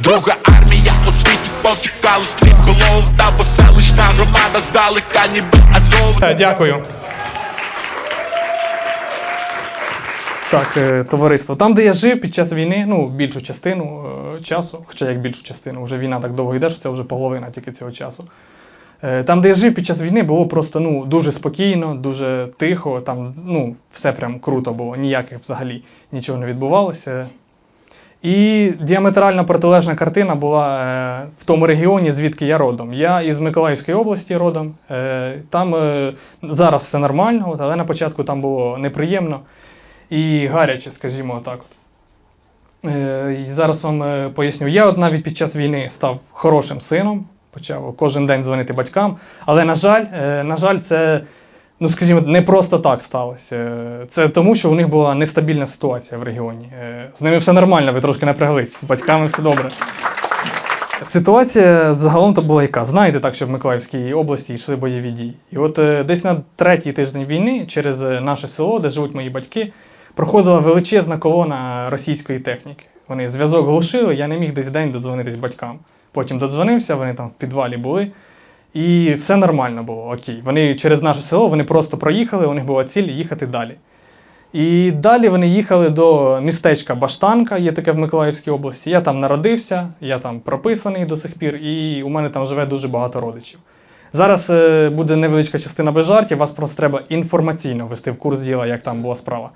Друга армія у світі повтікали скріп голов Та бо селищна громада здалека ніби Азов Е, Дякую. Так, е, товариство. Там, де я жив під час війни, ну, більшу частину е, часу, хоча як більшу частину, вже війна так довго йде, що це вже половина тільки цього часу. Е, Там, де я жив під час війни, було просто ну, дуже спокійно, дуже тихо, там ну, все прям круто було, ніяких взагалі нічого не відбувалося. І діаметрально протилежна картина була е, в тому регіоні, звідки я родом. Я із Миколаївської області родом. Е, там зараз все нормально, але на початку там було неприємно і гаряче, скажімо так. Е, зараз вам поясню. Я от навіть під час війни став хорошим сином, почав кожен день дзвонити батькам. Але, на жаль, е, на жаль, це, ну скажімо, не просто так сталося. Це тому, що у них була нестабільна ситуація в регіоні. Е, З ними все нормально, ви трошки напряглись, з батьками все добре. Ситуація загалом то була яка. Знаєте так, що в Миколаївській області йшли бойові дії. І от е, десь на третій тиждень війни через наше село, де живуть мої батьки, проходила величезна колона російської техніки. Вони зв'язок глушили, я не міг десь день додзвонитись батькам. Потім додзвонився, вони там в підвалі були. І все нормально було, окей. Вони через наше село вони просто проїхали, у них була ціль їхати далі. І далі вони їхали до містечка Баштанка, є таке в Миколаївській області. Я там народився, я там прописаний до сих пір, і у мене там живе дуже багато родичів. Зараз е, буде невеличка частина без жартів, вас просто треба інформаційно ввести в курс діла, як там була справа.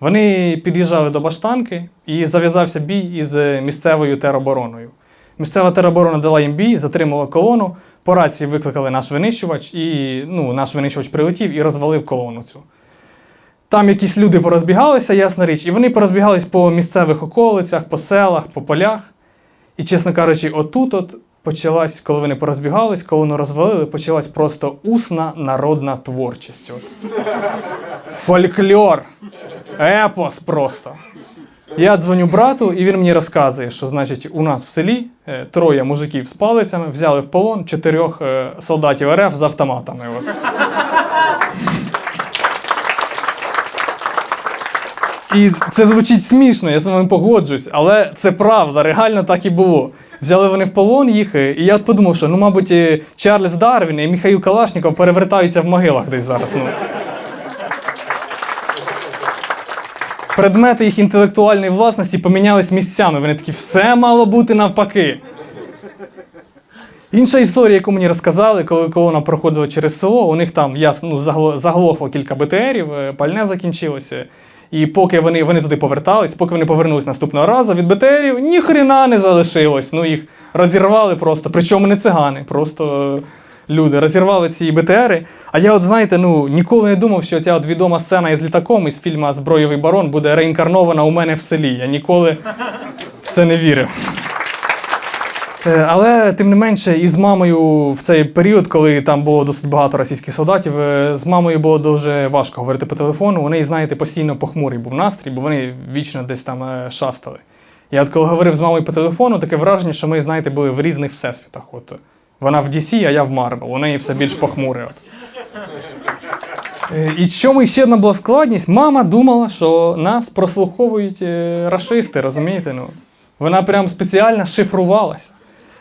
Вони під'їжджали до Баштанки і зав'язався бій із е, місцевою теробороною. Місцева тероборона дала їм бій, затримала колону. По рації викликали наш винищувач, і ну, наш винищувач прилетів і розвалив колону цю. Там якісь люди порозбігалися, ясна річ, і вони порозбігались по місцевих околицях, по селах, по полях. І, чесно кажучи, отут от почалась, коли вони порозбігались, колону розвалили, почалась просто усна народна творчість. От. Фольклор, епос просто. Я дзвоню брату, і він мені розказує, що значить у нас в селі е, троє мужиків з палицями взяли в полон чотирьох е, солдатів РФ з автоматами. От. І це звучить смішно, я з вами погоджусь, але це правда, реально так і було. Взяли вони в полон їх, е, і я подумав, що ну, мабуть, Чарльз Дарвін і Михаїл Калашніков перевертаються в могилах десь зараз. Ну. Предмети їх інтелектуальної власності помінялись місцями. Вони такі, все мало бути навпаки. Інша історія, яку мені розказали, коли колона проходила через село, у них там ясно, ну, заглохло кілька БТРів, е, пальне закінчилося. І поки вони, вони туди повертались, поки вони повернулись наступного разу від БТРів, ніхрена не залишилось. Ну їх розірвали просто. Причому не цигани, просто е, люди розірвали ці БТРи. А я, от знаєте, ну ніколи не думав, що ця от відома сцена із літаком із фільму Зброєвий барон буде реінкарнована у мене в селі. Я ніколи в це не вірив. Е, Але тим не менше, і з мамою в цей період, коли там було досить багато російських солдатів, е, з мамою було дуже важко говорити по телефону. У неї, знаєте, постійно похмурий був настрій, бо вони вічно десь там е, шастали. Я от коли говорив з мамою по телефону, таке враження, що ми, знаєте, були в різних всесвітах. От вона в DC, а я в Marvel. У неї все більш похмуре. От. І чому ще одна була складність? Мама думала, що нас прослуховують рашисти, розумієте? Ну, вона прям спеціально шифрувалася.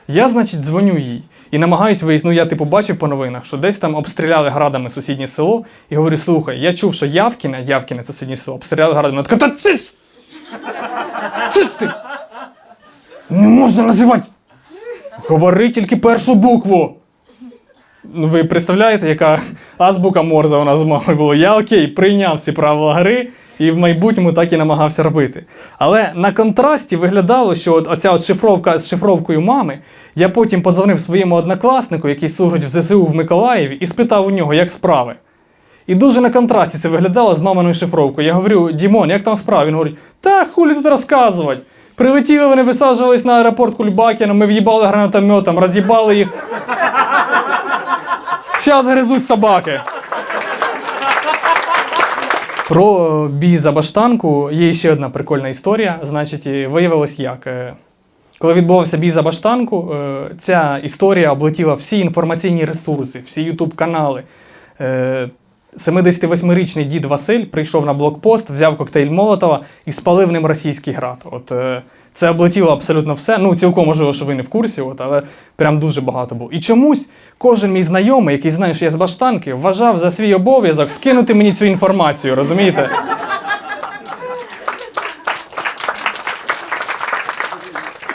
Я, значить, дзвоню їй і намагаюсь. Ну, я типу бачив по новинах, що десь там обстріляли градами сусіднє село, і говорю: слухай, я чув, що Явкіне, Явкіне це сусіднє село, обстріляли градами. Вона така, та циц! Циц ти! Не можна називати! Говори тільки першу букву. Ну, ви представляєте, яка азбука Морзе у нас з мамою була. Я окей, прийняв ці правила гри і в майбутньому так і намагався робити. Але на контрасті виглядало, що от оця от шифровка з шифровкою мами, я потім подзвонив своєму однокласнику, який служить в ЗСУ в Миколаєві, і спитав у нього, як справи. І дуже на контрасті це виглядало з маминою шифровкою. Я говорю, Дімон, як там справа? Він говорить, та хулі тут розказувати. Прилетіли, вони висаджувались на аеропорт Кульбакіна, ми в'їбали гранатометом, роз'їбали їх. Зараз гризуть собаки. Про бій за баштанку є ще одна прикольна історія. Значить, виявилось як. Е, Коли відбувався бій за баштанку, е, ця історія облетіла всі інформаційні ресурси, всі ютуб канали. Е, 78-річний дід Василь прийшов на блокпост, взяв коктейль Молотова і спалив ним російський град. От це облетіло абсолютно все. Ну, цілком можливо, що ви не в курсі, от, але прям дуже багато було. І чомусь кожен мій знайомий, який знає, що я з баштанки, вважав за свій обов'язок скинути мені цю інформацію, розумієте?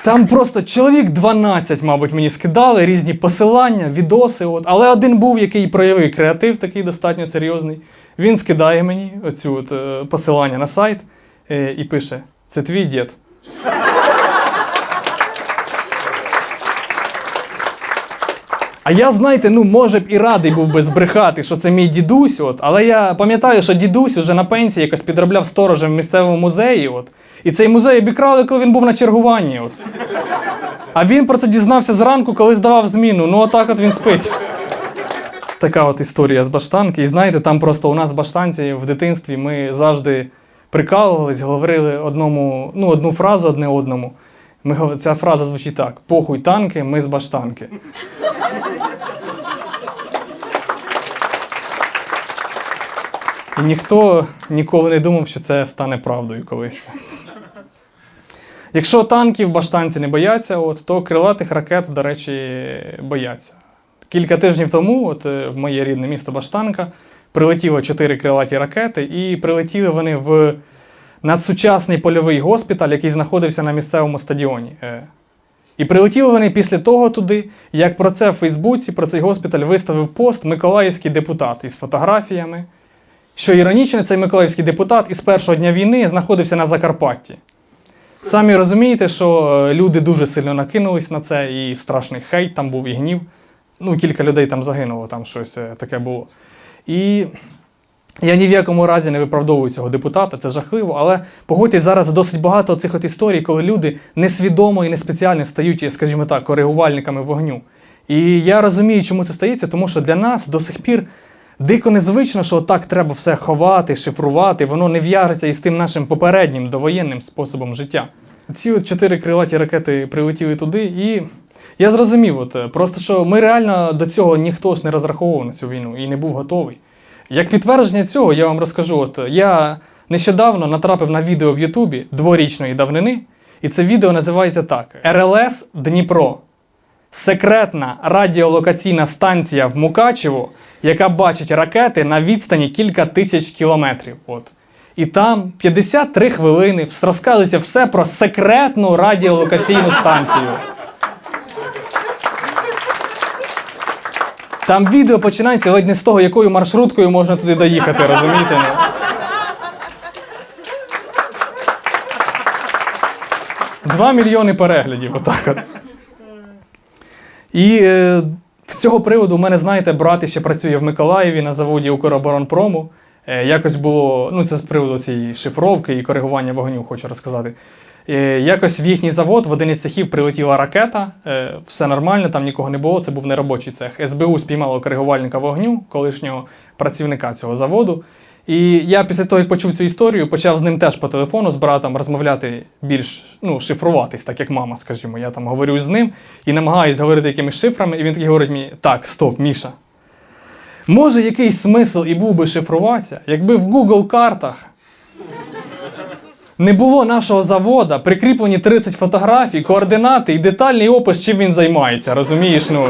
Там просто чоловік 12, мабуть, мені скидали різні посилання, відоси. От. Але один був, який проявив креатив, такий достатньо серйозний. Він скидає мені оцю от, е, посилання на сайт е, і пише: це твій дід. А я, знаєте, ну може б і радий був би збрехати, що це мій дідусь, от, але я пам'ятаю, що дідусь уже на пенсії якось підробляв сторожем в місцевому музеї. От, і цей музей обікрали, коли він був на чергуванні. От. А він про це дізнався зранку, коли здавав зміну. Ну, отак от він спить. Така от історія з баштанки. І знаєте, там просто у нас баштанці в дитинстві ми завжди прикалувались, говорили одному, ну, одну фразу одне одному. Ми, ця фраза звучить так: похуй танки, ми з баштанки. І ніхто ніколи не думав, що це стане правдою колись. Якщо танків баштанці не бояться, от, то крилатих ракет, до речі, бояться. Кілька тижнів тому, от, е, в моє рідне місто Баштанка, прилетіло чотири крилаті ракети, і прилетіли вони в надсучасний польовий госпіталь, який знаходився на місцевому стадіоні. Е, І прилетіли вони після того туди, як про це в Фейсбуці, про цей госпіталь виставив пост миколаївський депутат із фотографіями. Що іронічно, цей миколаївський депутат із першого дня війни знаходився на Закарпатті. Самі розумієте, що е, люди дуже сильно накинулись на це, і страшний хейт там був, і гнів. Ну, кілька людей там загинуло, там щось е, таке було. І я ні в якому разі не виправдовую цього депутата, це жахливо, але погодьтесь, зараз досить багато цих от історій, коли люди несвідомо і не спеціально стають, скажімо так, коригувальниками вогню. І я розумію, чому це стається, тому що для нас до сих пір дико незвично, що так треба все ховати, шифрувати, воно не в'яжеться із тим нашим попереднім довоєнним способом життя. Ці от чотири крилаті ракети прилетіли туди, і я зрозумів, от, просто що ми реально до цього ніхто ж не розраховував на цю війну і не був готовий. Як підтвердження цього, я вам розкажу: от я нещодавно натрапив на відео в Ютубі дворічної давнини, і це відео називається так: РЛС Дніпро. Секретна радіолокаційна станція в Мукачево, яка бачить ракети на відстані кілька тисяч кілометрів. От. І там 53 хвилини розказується все про секретну радіолокаційну станцію. Там відео починається ледь не з того, якою маршруткою можна туди доїхати, розумієте? Два мільйони переглядів, отак от. І е, з цього приводу у мене, знаєте, брат ще працює в Миколаєві на заводі Укроборонпрому. Е, якось було, ну це з приводу цієї шифровки і коригування вогню, хочу розказати. Е, якось в їхній завод в один із цехів прилетіла ракета, е, все нормально, там нікого не було, це був неробочий цех. СБУ спіймало коригувальника вогню, колишнього працівника цього заводу. І я після того, як почув цю історію, почав з ним теж по телефону з братом розмовляти більш ну, шифруватись, так як мама, скажімо. Я там говорю з ним і намагаюсь говорити якимись шифрами, і він такий говорить мені: так, стоп, Міша. Може, якийсь смисл і був би шифруватися, якби в Google картах не було нашого завода, прикріплені 30 фотографій, координати і детальний опис, чим він займається, розумієш? Ну,